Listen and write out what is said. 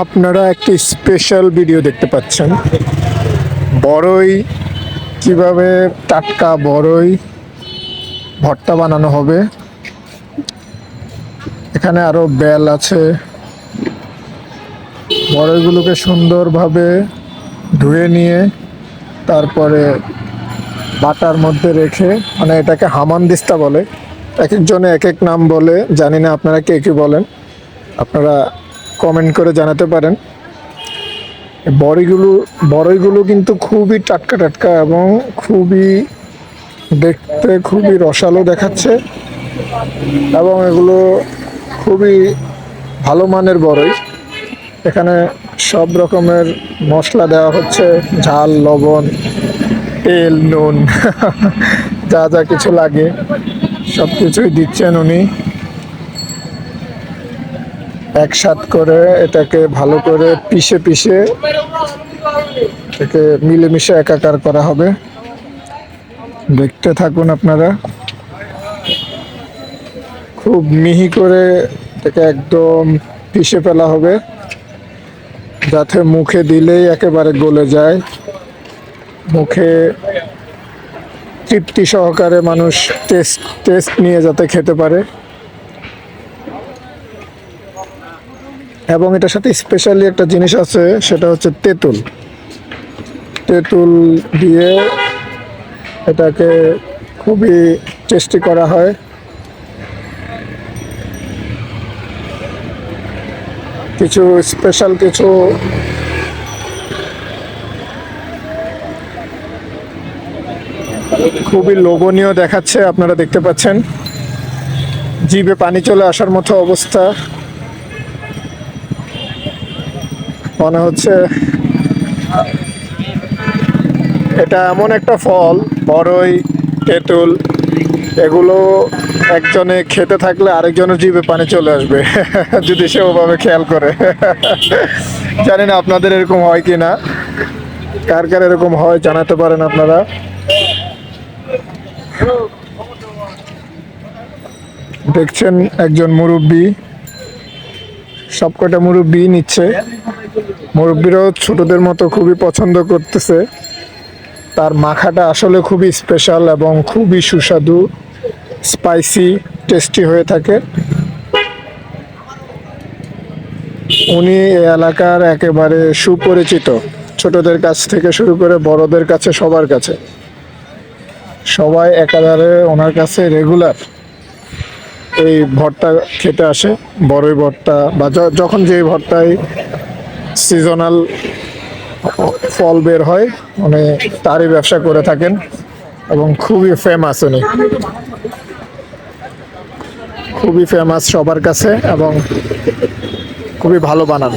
আপনারা একটি special video দেখতে পাচ্ছেন। বড়ই কীভাবে টাটকা বড়ই ভর্তা বানানো হবে। এখানে আরও বেল আছে। বড়ইগুলোকে সুন্দরভাবে ধুয়ে নিয়ে তারপরে বাটার মধ্যে রেখে মানে এটাকে হামানদিস্তা বলে এক একজনে এক এক নাম বলে, জানি না আপনারা কে কি বলেন। আপনারা কমেন্ট করে জানাতে পারেন। বড়িগুলো বড়ইগুলো কিন্তু খুবই টাটকা টাটকা এবং খুবই দেখতে খুবই রসালো দেখাচ্ছে এবং এগুলো খুবই ভালো মানের বড়ই এখানে সব রকমের মশলা দেওয়া হচ্ছে, ঝাল, লবণ, তেল, নুন, যা যা কিছু লাগে সব কিছুই দিচ্ছেন উনি। একসাথ করে এটাকে ভালো করে পিষে পিষে এটাকে মিলেমিশে একাকার করা হবে। দেখতে থাকুন আপনারা। খুব মিহি করে এটাকে একদম পিষে ফেলা হবে, যাতে মুখে দিলেই একেবারে গলে যায়। মুখে তৃপ্তি সহকারে মানুষ টেস্ট টেস্ট নিয়ে যাতে খেতে পারে। এবং এটার সাথে স্পেশালি একটা জিনিস আছে, সেটা হচ্ছে তেঁতুল। তেঁতুল দিয়ে এটাকে খুবই টেস্টি করা হয়। কিছু স্পেশাল কিছু খুবই লোভনীয় দেখাচ্ছে, আপনারা দেখতে পাচ্ছেন। জিভে পানি চলে আসার মতো অবস্থা। মনে হচ্ছে, এটা এমন একটা ফল বড়ই তেঁতুল, এগুলো একজনে খেতে থাকলে আরেকজনের জিভে পানি চলে আসবে, যদি সে ওভাবে খেয়াল করে। জানি না আপনাদের এরকম হয় কি না কার কার এরকম হয় জানাতে পারেন আপনারা। দেখছেন একজন মুরব্বী, সবকটা মুরব্বী নিচ্ছে। মুরব্বীরাও ছোটদের মতো খুবই পছন্দ করতেছে। তার মাখাটা আসলে খুবই স্পেশাল এবং খুবই সুস্বাদু স্পাইসি টেস্টি হয়ে থাকে। উনি এই এলাকার একেবারে সুপরিচিত, ছোটদের কাছ থেকে শুরু করে বড়দের কাছে, সবার কাছে। সবাই একাধারে ওনার কাছে রেগুলার এই ভর্তা খেতে আসে। বড়ই ভর্তা বা যখন যে ভর্তায় সিজনাল ফল বের হয়। উনি তারই ব্যবসা করে থাকেন এবং খুবই ফেমাস উনি। খুবই ফেমাস সবার কাছে এবং খুবই ভালো বানান।